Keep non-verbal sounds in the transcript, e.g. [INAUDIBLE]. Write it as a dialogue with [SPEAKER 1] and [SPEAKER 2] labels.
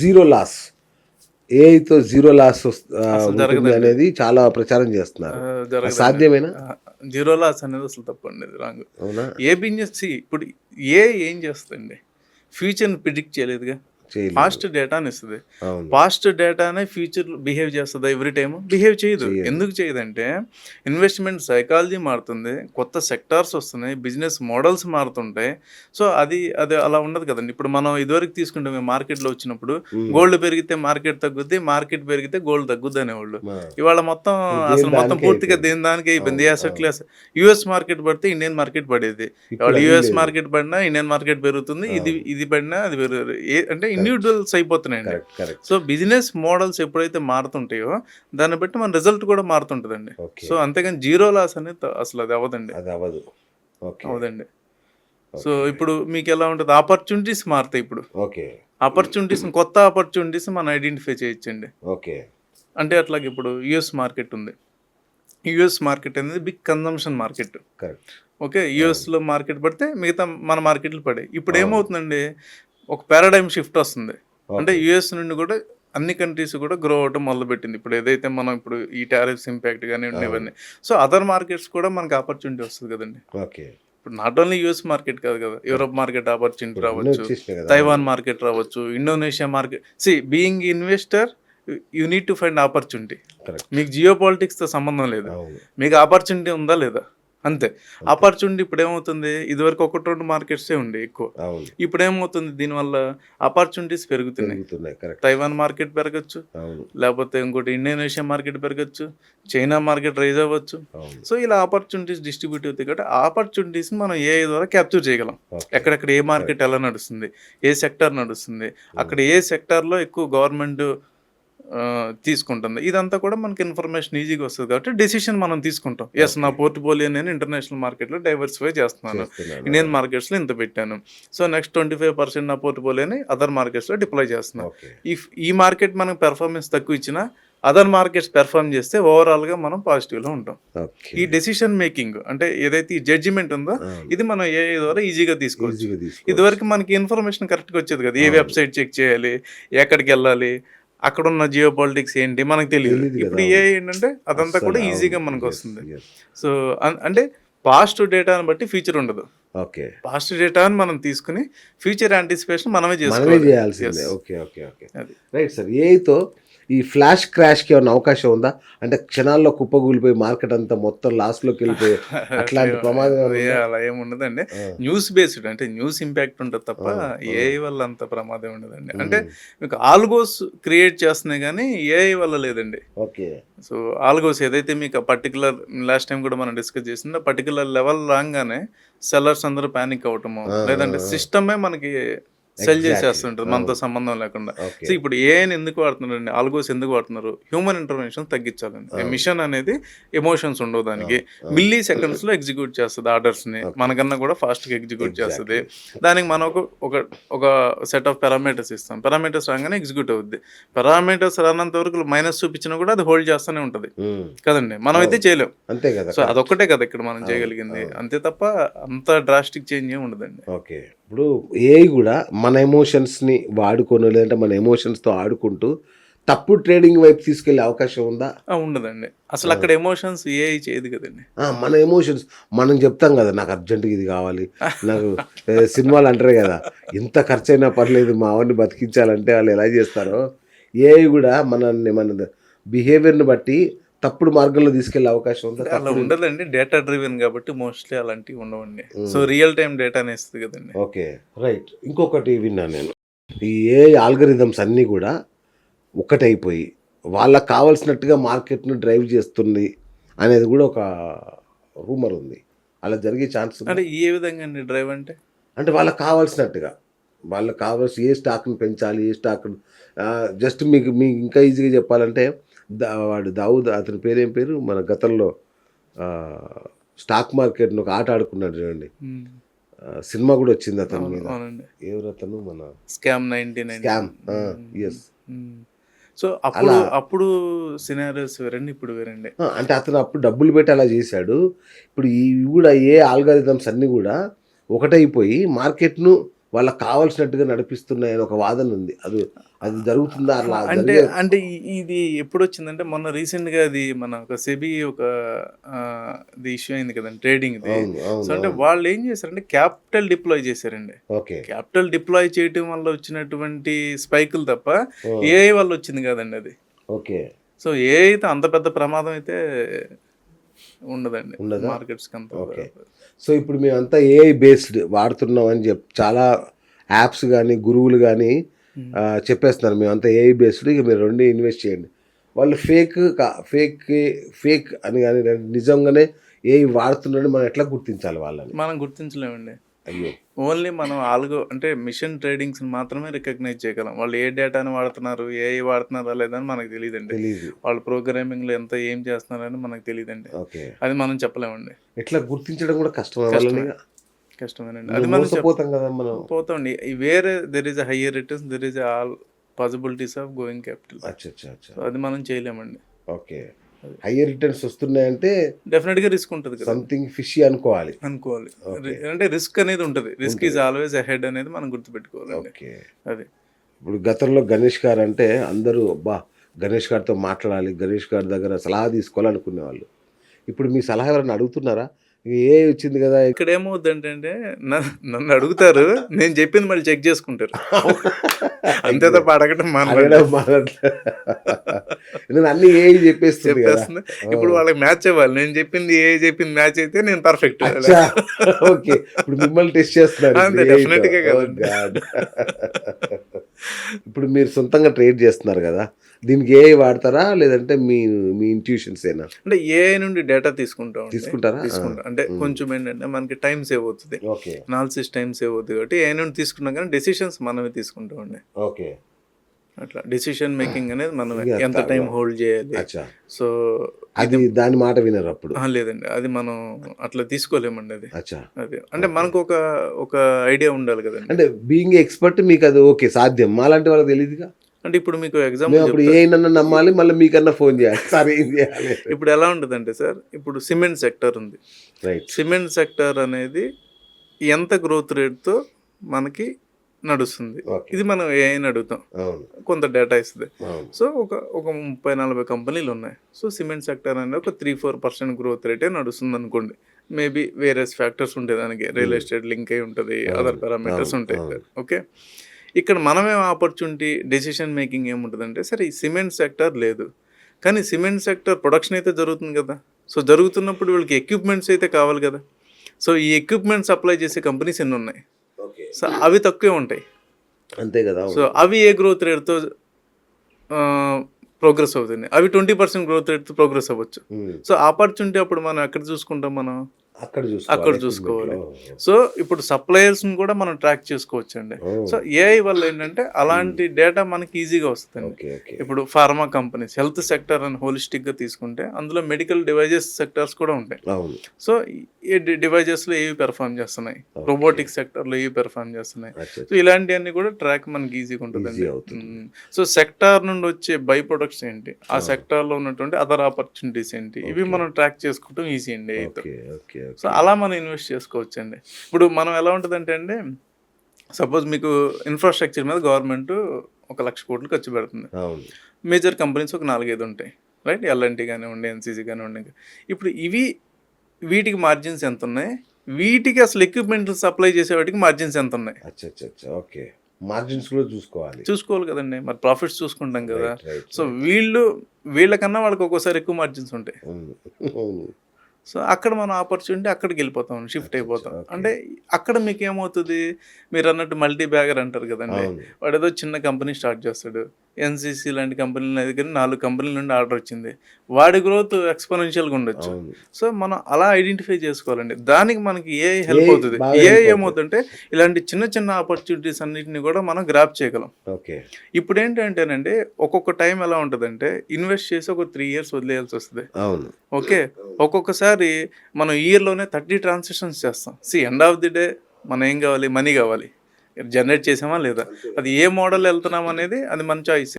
[SPEAKER 1] Zero loss. ఏఐతో zero loss
[SPEAKER 2] జరగదండి.
[SPEAKER 1] అనేది చాలా ప్రచారం చేస్తున్నారు. సాధ్యమేనా?
[SPEAKER 2] జీరో లాస్ అనేది అసలు తప్పండి రాంగ్.
[SPEAKER 1] అవునా?
[SPEAKER 2] ఏ బిజినెస్ ఇప్పుడు ఏ ఏం చేస్తుంది ఫ్యూచర్ని ప్రిడిక్ట్ చేయలేదుగా?
[SPEAKER 1] చేయలేదు
[SPEAKER 2] పాస్ట్ డేటాని ఇస్తుంది. పాస్ట్ డేటానే ఫ్యూచర్ బిహేవ్ చేస్తుంది ఎవ్రీ టైమ్? బిహేవ్ చేయదు. ఎందుకు చేయదంటే ఇన్వెస్ట్మెంట్ సైకాలజీ మారుతుంది కొత్త సెక్టార్స్ వస్తున్నాయి బిజినెస్ మోడల్స్ మారుతుంటాయి. సో అది అది అలా ఉండదు కదండి. ఇప్పుడు మనం ఇదివరకు తీసుకుంటే మేము మార్కెట్లో వచ్చినప్పుడు గోల్డ్ పెరిగితే మార్కెట్ తగ్గుద్ది మార్కెట్ పెరిగితే గోల్డ్ తగ్గుద్ది అనేవాళ్ళు. ఇవాళ మొత్తం అసలు మొత్తం పూర్తిగా దేని దానికి అయిపోయింది? అసెట్ క్లాస్ యుఎస్ మార్కెట్ పడితే ఇండియన్ మార్కెట్ పడేది. ఇవాళ యుఎస్. మార్కెట్ పడినా ఇండియన్ మార్కెట్ పెరుగుతుంది ఇది ఇది పడినా అది పెరుగుతుంది. అంటే ఇండివిజువల్స్ అయిపోతున్నాయండి. సో బిజినెస్ మోడల్స్ ఎప్పుడైతే మారుతుంటాయో దాన్ని బట్టి మన రిజల్ట్ కూడా మారుతుంటుందండి. సో అంతేగాని జీరో లాస్ అనేది అసలు అది అవ్వదండి.
[SPEAKER 1] అది అవ్వదు. ఓకే.
[SPEAKER 2] అవదండి సో ఇప్పుడు మీకు ఎలా ఉంటుంది? ఆపర్చునిటీస్ మారుతాయి ఇప్పుడు.
[SPEAKER 1] ఓకే.
[SPEAKER 2] ఆపర్చునిటీస్ కొత్త ఆపర్చునిటీస్ మనం ఐడెంటిఫై చేయొచ్చండి.
[SPEAKER 1] ఓకే.
[SPEAKER 2] అంటే అట్లాగే ఇప్పుడు యుఎస్ మార్కెట్ ఉంది. యుఎస్ మార్కెట్ అనేది big consumption market.
[SPEAKER 1] Correct.
[SPEAKER 2] Okay యుఎస్లో మార్కెట్ పడితే మిగతా మన మార్కెట్లు పడాయి. ఇప్పుడు ఏమవుతుందండి? ఒక పారాడైమ్ షిఫ్ట్ వస్తుంది. అంటే యుఎస్ నుండి కూడా అన్ని కంట్రీస్ కూడా గ్రో అవడం మొదలుపెట్టింది. ఇప్పుడు ఏదైతే మనం ఇప్పుడు ఈ టారిఫ్స్ ఇంపాక్ట్ కానీ ఇవన్నీ సో అదర్ మార్కెట్స్ కూడా మనకి ఆపర్చునిటీ వస్తుంది కదండి.
[SPEAKER 1] ఓకే.
[SPEAKER 2] ఇప్పుడు నాట్ ఓన్లీ యుఎస్ మార్కెట్ కాదు కదా యూరోప్ మార్కెట్ ఆపర్చునిటీ రావచ్చు తైవాన్ మార్కెట్ రావచ్చు Indonesia market see being investor you need to find opportunity మీకు జియో తో సంబంధం లేదు. మీకు ఆపర్చునిటీ ఉందా లేదా? అంతే. ఆపర్చునిటీ ఇప్పుడు ఏమవుతుంది ఇదివరకు ఒకటి రెండు మార్కెట్సే ఉండే ఎక్కువ. ఇప్పుడు ఏమవుతుంది దీనివల్ల ఆపర్చునిటీస్ పెరుగుతున్నాయి. తైవాన్ మార్కెట్ పెరగచ్చు. లేకపోతే ఇంకోటి ఇండోనేషియా మార్కెట్ పెరగచ్చు. చైనా మార్కెట్ రైజ్ అవ్వచ్చు. సో ఇలా ఆపర్చునిటీస్ డిస్ట్రిబ్యూట్ అవుతాయి కాబట్టి ఆపర్చునిటీస్ మనం ఏ ద్వారా క్యాప్చర్ చేయగలం. ఎక్కడెక్కడ ఏ మార్కెట్ ఎలా నడుస్తుంది? ఏ సెక్టర్ నడుస్తుంది? అక్కడ ఏ సెక్టార్లో ఎక్కువ గవర్నమెంట్ తీసుకుంటుంది. ఇదంతా కూడా మనకి ఇన్ఫర్మేషన్ ఈజీగా వస్తుంది కాబట్టి డెసిషన్ మనం తీసుకుంటాం. ఎస్ నా పోర్ట్ఫోలియో నేను ఇంటర్నేషనల్ మార్కెట్లో డైవర్సిఫై చేస్తున్నాను. ఇండియన్ మార్కెట్స్లో ఇంత పెట్టాను. So next twenty five percent నా పోర్ట్ఫోలియోని అదర్ మార్కెట్స్లో డిప్లాయ్ చేస్తున్నాను ఇఫ్ ఈ మార్కెట్ మనకు పెర్ఫార్మెన్స్ తక్కువ ఇచ్చినా అదర్ మార్కెట్స్ పెర్ఫార్మ్ చేస్తే ఓవరాల్గా మనం పాజిటివ్లో ఉంటాం. ఈ డెసిషన్ మేకింగ్ అంటే ఏదైతే ఈ జడ్జిమెంట్ ఉందో ఇది మనం ఏ ద్వారా ఈజీగా తీసుకోవచ్చు. ఇదివరకు మనకి ఇన్ఫర్మేషన్ కరెక్ట్గా వచ్చేది కదా. ఏ వెబ్సైట్ చెక్ చేయాలి ఎక్కడికి వెళ్ళాలి అక్కడ ఉన్న జియో పాలిటిక్స్ ఏంటి మనకు తెలియదు. ఇప్పుడు ఏ ఏంటంటే అదంతా కూడా ఈజీగా. మనకు వస్తుంది. సో అంటే పాస్ట్ డేటాను బట్టి ఫ్యూచర్ ఉండదు
[SPEAKER 1] ఓకే.
[SPEAKER 2] పాస్ట్ డేటాని మనం తీసుకుని ఫ్యూచర్ యాంటిసిపేషన్ మనమే
[SPEAKER 1] మనమే
[SPEAKER 2] చేసుకోవాలి.
[SPEAKER 1] చేయాల్సిందే. Okay okay okay.
[SPEAKER 2] అది.
[SPEAKER 1] రైట్ సార్ ఏఐతో ఈ ఫ్లాష్ క్రాష్కి ఏమైనా అవకాశం ఉందా? అంటే క్షణాల్లో కుప్పగూలిపోయి మార్కెట్ అంతా మొత్తం లాస్లోకి వెళ్ళిపోయి [LAUGHS] అట్లాంటి ప్రమాదం ఏమైనా
[SPEAKER 2] ఏ
[SPEAKER 1] ఉందా?
[SPEAKER 2] అలా ఏముండదండి
[SPEAKER 1] ఆ.
[SPEAKER 2] న్యూస్ బేస్డ్ అంటే న్యూస్ ఇంపాక్ట్ ఉంటుంది తప్ప
[SPEAKER 1] ఆ,
[SPEAKER 2] ఏ వల్ల అంత ప్రమాదం ఉండదండి. అంటే మీకు ఆల్గోస్ క్రియేట్ చేస్తున్నాయి కానీ ఏఐ వల్ల లేదండి.
[SPEAKER 1] ఓకే.
[SPEAKER 2] సో ఆల్గోస్ ఏదైతే మీకు పర్టికులర్ లాస్ట్ టైం కూడా మనం డిస్కస్ చేసిందో పర్టికులర్ లెవెల్ రాగానే సెల్లర్స్ అందరూ ప్యానిక్ అవటము లేదంటే. సిస్టమే మనకి సెల్. చేసేస్తుంటుంది మనతో సంబంధం లేకుండా. సో ఇప్పుడు ఏఐని ఎందుకు వాడుతున్నారండి? ఆల్గోస్ ఎందుకు వాడుతున్నారు? హ్యూమన్ ఇంటర్వెన్షన్ తగ్గించాలండి. మిషన్ అనేది ఎమోషన్స్ ఉండవు దానికి. మిల్లీ సెకండ్స్లో ఎగ్జిక్యూట్ చేస్తుంది ఆర్డర్స్ని మనకన్నా కూడా ఫాస్ట్గా ఎగ్జిక్యూట్ చేస్తుంది. దానికి మనం ఒక ఒక సెట్ ఆఫ్ పారామీటర్స్ ఇస్తాం. పారామీటర్స్ రాగానే ఎగ్జిక్యూట్ అవుద్ది. పారామీటర్స్ రానంత వరకు మైనస్ చూపించినా కూడా అది హోల్డ్ చేస్తూనే ఉంటది.
[SPEAKER 1] ఉమ్.
[SPEAKER 2] కదండి? మనం అయితే చేయలేం.
[SPEAKER 1] అంతే కదా.
[SPEAKER 2] సో అదొక్కటే కదా ఇక్కడ మనం చేయగలిగింది. అంతే తప్ప అంత డ్రాస్టిక్ చేంజ్ ఏమి ఉండదండి.
[SPEAKER 1] ఓకే ఇప్పుడు ఏఐ కూడా మన ఎమోషన్స్ని వాడుకొని లేదంటే మన ఎమోషన్స్తో ఆడుకుంటూ తప్పుడు ట్రేడింగ్ వైపు తీసుకెళ్ళే అవకాశం ఉందా?
[SPEAKER 2] ఉండదండి. అసలు అక్కడ ఎమోషన్స్ ఏ చేయదు కదండి.
[SPEAKER 1] మన ఎమోషన్స్ మనం చెప్తాం కదా నాకు అర్జెంటుగా ఇది కావాలి. నాకు ఏ, సినిమాలు అంటారు కదా ఎంత ఖర్చు అయినా పర్లేదు మా వాడిని బతికించాలంటే వాళ్ళు ఎలా చేస్తారో? ఏఐ కూడా మనల్ని మన బిహేవియర్ని బట్టి తప్పుడు మార్గంలో తీసుకెళ్ళే అవకాశం ఉందా?
[SPEAKER 2] అలా ఉండదండి. డేటా డ్రివెన్ కాబట్టి మోస్ట్లీ అలాంటివి ఉండవండి. సో రియల్ టైం డేటా ఇస్తుంది కదండి.
[SPEAKER 1] ఓకే. రైట్ ఇంకొకటి విన్నాను నేను. ఈ ఏ ఆల్గరిథమ్స్ అన్నీ కూడా ఒక్కటైపోయి వాళ్ళకి కావాల్సినట్టుగా మార్కెట్ను డ్రైవ్ చేస్తుంది అనేది కూడా ఒక రూమర్ ఉంది. అలా జరిగే ఛాన్స్
[SPEAKER 2] అంటే ఏ విధంగా అండి డ్రైవ్ అంటే?
[SPEAKER 1] అంటే వాళ్ళకి కావాల్సినట్టుగా. వాళ్ళకి కావాల్సి ఏ స్టాక్ని పెంచాలి ఏ స్టాక్ జస్ట్ మీకు మీకు ఇంకా ఈజీగా చెప్పాలంటే వాడు దావుద్ అతని పేరేం పేరు? మన గతంలో స్టాక్ మార్కెట్ను ఒక ఆట ఆడుకున్నాడు చూడండి. సినిమా కూడా వచ్చింది అతని మీద. ఎవరు అతను? మన
[SPEAKER 2] scam ninety nine
[SPEAKER 1] scam yes
[SPEAKER 2] so అప్పుడు
[SPEAKER 1] అలా-
[SPEAKER 2] అప్పుడు సినారియోస్ వేరండి ఇప్పుడు వేరండి.
[SPEAKER 1] అంటే అతను అప్పుడు డబ్బులు పెట్టి అలా చేశాడు. ఇప్పుడు ఈ ఇవి కూడా ఏ ఆల్గారిథమ్స్ అన్నీ కూడా ఒకటైపోయి మార్కెట్ను వాళ్ళకి కావాల్సినట్టుగా నడిపిస్తున్నాయని ఒక వాదన ఉంది. అది అది జరుగుతుందా? అలా
[SPEAKER 2] అంటే అంటే ఇది ఎప్పుడు వచ్చిందంటే మొన్న రీసెంట్గా అది మన ఒక సెబీ ఒక ఇది ఇష్యూ అయింది కదండి ట్రేడింగ్ సో అంటే వాళ్ళు ఏం చేశారంటే క్యాపిటల్ డిప్లాయ్ చేశారండి. క్యాపిటల్ డిప్లాయ్ చేయటం వల్ల వచ్చినటువంటి స్పైకులు తప్ప. ఏఐ వల్ల వచ్చింది కాదండి అది.
[SPEAKER 1] ఓకే.
[SPEAKER 2] సో ఏ అయితే అంత పెద్ద ప్రమాదం అయితే ఉండదండి.
[SPEAKER 1] ఉండదా?
[SPEAKER 2] మార్కెట్స్ అంత
[SPEAKER 1] ఓకే. సో ఇప్పుడు మేమంతా ఏఐ బేస్డ్ వాడుతున్నాం అని చెప్ చాలా యాప్స్ కానీ గురువులు కానీ చెప్పేస్తున్నారు. మేమంతా ఏఐ బేస్డ్ ఇక మీరు రెండు ఇన్వెస్ట్ చేయండి. వాళ్ళు ఫేక్ ఫేక్ ఫేక్ అని కానీ నిజంగానే ఏఐ వాడుతున్నారని మనం ఎట్లా గుర్తించాలి వాళ్ళని?
[SPEAKER 2] మనం గుర్తించలేమండి.
[SPEAKER 1] అయ్యో.
[SPEAKER 2] ఓన్లీ మనం ఆల్గో అంటే మిషన్ ట్రేడింగ్స్ మాత్రమే రికగ్నైజ్ చేయగలం. వాళ్ళు ఏ డేటాని వాడుతున్నారు ఏ వాడుతున్నారా లేదని మనకు తెలియదండి
[SPEAKER 1] తెలియదు
[SPEAKER 2] వాళ్ళు ప్రోగ్రామింగ్లో ఎంత ఏం చేస్తున్నారని మనకు తెలియదండి
[SPEAKER 1] ఓకే.
[SPEAKER 2] అది మనం చెప్పలేమండి.
[SPEAKER 1] ఎట్లా గుర్తించడం కూడా కష్టం
[SPEAKER 2] కష్టమేనండి. అది మనం
[SPEAKER 1] మోసపోతాం కదా మనం.
[SPEAKER 2] పోతాండి వేరే there is a higher returns there is all possibilities of going capital
[SPEAKER 1] అచ్చా అచ్చా అచ్చా
[SPEAKER 2] అది మనం చేయలేమండి.
[SPEAKER 1] ఓకే. హయ్యర్ రిటర్న్స్ వస్తున్నాయంటే
[SPEAKER 2] డెఫినెట్గా రిస్క్ ఉంటుంది
[SPEAKER 1] సంథింగ్ ఫిషీ అనుకోవాలి.
[SPEAKER 2] అనుకోవాలి. అంటే రిస్క్ అనేది ఉంటుంది. రిస్క్ ఈజ్ ఆల్వేస్ అహెడ్ అనేది మనం గుర్తుపెట్టుకోవాలండి.
[SPEAKER 1] ఓకే.
[SPEAKER 2] అది.
[SPEAKER 1] ఇప్పుడు గతంలో గణేష్ గారు అంటే అందరూ అబ్బా గణేష్ గారితో మాట్లాడాలి గణేష్ గారి దగ్గర సలహా తీసుకోవాలనుకునేవాళ్ళు. ఇప్పుడు మీ సలహా ఎవరైనా అడుగుతున్నారా? ఏ వచ్చింది కదా?
[SPEAKER 2] ఇక్కడ న- నన్ను అడుగుతారు నేను చెప్పింది మళ్ళీ చెక్ చేసుకుంటారు. అంతే తప్ప అడగటం
[SPEAKER 1] అడగడం. ఎందుకంటే అన్ని ఏ చెప్పేస్తుంది
[SPEAKER 2] ఇప్పుడు వాళ్ళకి మ్యాచ్ అవ్వాలి. నేను చెప్పింది ఏ చెప్పింది మ్యాచ్ అయితే నేను పర్ఫెక్ట్
[SPEAKER 1] ఓకే. ఇప్పుడు మిమ్మల్ని టెస్ట్తో.
[SPEAKER 2] definitely గా.
[SPEAKER 1] ఇప్పుడు మీరు సొంతంగా ట్రేడ్ చేస్తున్నారు కదా దీనికి ఏ వాడతారా? లేదంటే మీ మీ ఇంట్యూషన్స్ ఏనా?
[SPEAKER 2] అంటే ఏ నుండి డేటా తీసుకుంటాం
[SPEAKER 1] తీసుకుంటారా?
[SPEAKER 2] తీసుకుంటాం. అంటే కొంచెం ఏంటంటే మనకి టైం సేవ్ అవుతుంది.
[SPEAKER 1] ఓకే.
[SPEAKER 2] అనాలిసిస్ టైం సేవ్ అవుతుంది కాబట్టి ఏ నుండి తీసుకున్నాం కానీ డెసిషన్స్ మనమే తీసుకుంటామండి
[SPEAKER 1] ఓకే.
[SPEAKER 2] అట్లా. డెసిషన్ మేకింగ్ అనేది
[SPEAKER 1] ఇక
[SPEAKER 2] ఎంత టైం హోల్డ్ చేయాలి. సో
[SPEAKER 1] అది దాని మాట వినరు అప్పుడు.
[SPEAKER 2] లేదండి. అది మనం అట్లా తీసుకోలేమండి అది.
[SPEAKER 1] అచ్చా.
[SPEAKER 2] అది. అంటే మనకు ఒక ఒక ఐడియా ఉండాలి కదండి.
[SPEAKER 1] అంటే బీయింగ్ ఎక్స్పర్ట్ మీకు అది ఓకే సాధ్యం. మాలాంటి వాళ్ళకి తెలియదుగా
[SPEAKER 2] అంటే ఇప్పుడు మీకు ఎగ్జాంపుల్
[SPEAKER 1] అప్పుడు ఏ నన్ను నమ్మాలి మళ్ళీ మీకన్నా ఫోన్ చేయాలి. సార్ ఏం చేయాలి?
[SPEAKER 2] ఇప్పుడు ఎలా ఉంటుందంటే సార్ ఇప్పుడు సిమెంట్ సెక్టర్ ఉంది.
[SPEAKER 1] రైట్
[SPEAKER 2] సిమెంట్ సెక్టర్ అనేది ఎంత గ్రోత్ రేట్తో మనకి నడుస్తుంది. ఇది మనం ఏఐని అడుగుతాం. కొంత డేటా ఇస్తుంది. సో ఒక ఒక ముప్పై నలభై కంపెనీలు ఉన్నాయి. సో సిమెంట్ సెక్టర్ అనేది ఒక త్రీ ఫోర్ పర్సెంట్ గ్రోత్ రేటే నడుస్తుంది అనుకోండి. మేబీ వేరియస్ ఫ్యాక్టర్స్ ఉంటాయి దానికి. రియల్ ఎస్టేట్ లింక్ అయి ఉంటుంది అదర్ పారామీటర్స్ ఉంటాయి. ఓకే ఇక్కడ మనమేం ఆపర్చునిటీ డెసిషన్ మేకింగ్ ఏముంటుందంటే సరే ఈ సిమెంట్ సెక్టర్ లేదు. కానీ సిమెంట్ సెక్టర్ ప్రొడక్షన్ అయితే జరుగుతుంది కదా. సో జరుగుతున్నప్పుడు వీళ్ళకి ఎక్విప్మెంట్స్ అయితే కావాలి కదా. సో ఈ ఎక్విప్మెంట్ సప్లై చేసే కంపెనీస్ ఎన్ని ఉన్నాయి? సో అవి తక్కువే ఉంటాయి.
[SPEAKER 1] అంతే కదా
[SPEAKER 2] సో అవి ఏ గ్రోత్ రేట్తో ప్రోగ్రెస్ అవుతుంది? అవి ట్వంటీ పర్సెంట్ గ్రోత్ రేట్తో ప్రోగ్రెస్ అవ్వచ్చు. సో ఆపర్చునిటీ అప్పుడు మనం ఎక్కడ చూసుకుంటాం మనం?
[SPEAKER 1] అక్కడ
[SPEAKER 2] అక్కడ
[SPEAKER 1] చూసుకోవాలి
[SPEAKER 2] సో ఇప్పుడు సప్లయర్స్ని కూడా మనం ట్రాక్ చేసుకోవచ్చు అండి
[SPEAKER 1] ఓ.
[SPEAKER 2] సో ఏఐ వల్ల ఏంటంటే అలాంటి డేటా మనకి ఈజీగా వస్తుంది ఇప్పుడు ఫార్మా కంపెనీస్ హెల్త్ సెక్టర్ అని హోలిస్టిక్గా తీసుకుంటే అందులో మెడికల్ డివైజెస్ సెక్టర్స్ కూడా ఉంటాయి. సో ఈ డివైజెస్లో ఏవి పెర్ఫామ్ చేస్తున్నాయి? రోబోటిక్ సెక్టర్లో ఏవి పెర్ఫామ్ చేస్తున్నాయి? సో ఇలాంటివన్నీ కూడా ట్రాక్ మనకి ఈజీగా. మ్మ్. సో సెక్టార్ నుండి వచ్చే బై ప్రొడక్ట్స్ ఏంటి? ఆ సెక్టార్లో ఉన్నటువంటి అదర్ ఆపర్చునిటీస్ ఏంటి? ఇవి మనం ట్రాక్ చేసుకోవడం ఈజీ అండి. అయితే సో అలా మనం ఇన్వెస్ట్ చేసుకోవచ్చు అండి ఇప్పుడు మనం ఎలా ఉంటుందంటే అండి సపోజ్ మీకు ఇన్ఫ్రాస్ట్రక్చర్ మీద గవర్నమెంట్ ఒక లక్ష కోట్లు ఖర్చు పెడుతుంది. మేజర్ కంపెనీస్ ఒక నాలుగైదు ఉంటాయి. రైట్ ఎల్ఎన్టీ కానివ్వండి ఎన్సీసీ కానివ్వండి. ఇప్పుడు ఇవి వీటికి మార్జిన్స్ ఎంత ఉన్నాయి వీటికి అసలు ఎక్విప్మెంట్ సప్లై చేసే వాటికి మార్జిన్స్ ఎంత ఉన్నాయి
[SPEAKER 1] ఓకే. మార్జిన్స్ కూడా చూసుకోవాలి.
[SPEAKER 2] చూసుకోవాలి కదండి. మరి ప్రాఫిట్స్ చూసుకుంటాం కదా. సో వీళ్ళు వీళ్ళకన్నా వాళ్ళకి ఒక్కోసారి ఎక్కువ మార్జిన్స్ ఉంటాయి. [LAUGHS] సో అక్కడ మనం ఆపర్చునిటీ అక్కడికి వెళ్ళిపోతాం షిఫ్ట్ అయిపోతాం. అంటే అక్కడ మీకు ఏమవుతుంది మీరు అన్నట్టు మల్టీ బ్యాగర్ అంటారు కదండి. వాడు ఏదో చిన్న కంపెనీ స్టార్ట్ చేస్తాడు. ఎన్సీసీ లాంటి కంపెనీల దగ్గర నాలుగు కంపెనీల నుండి ఆర్డర్ వచ్చింది. వాడి గ్రోత్ ఎక్స్పోనెన్షియల్గా ఉండొచ్చు. సో మనం అలా ఐడెంటిఫై చేసుకోవాలండి. దానికి మనకి ఏ హెల్ప్ అవుతుంది? ఏ. ఏమవుతుందంటే ఇలాంటి చిన్న చిన్న ఆపర్చునిటీస్ అన్నిటిని కూడా మనం గ్రాప్ చేయగలం.
[SPEAKER 1] ఓకే.
[SPEAKER 2] ఇప్పుడు ఏంటంటేనండి ఒక్కొక్క టైం ఎలా ఉంటుందంటే ఇన్వెస్ట్ చేసి ఒక త్రీ ఇయర్స్ వదిలేయాల్సి వస్తుంది. ఓకే? ఒక్కొక్కసారి మనం ఇయర్లోనే థర్టీ ట్రాన్సాక్షన్స్ చేస్తాం. See end of the day మనం ఏం కావాలి? మనీ కావాలి. జనరేట్ చేసామా లేదా? అది ఏ మోడల్ వెళ్తున్నాం అనేది అది మన చాయిస్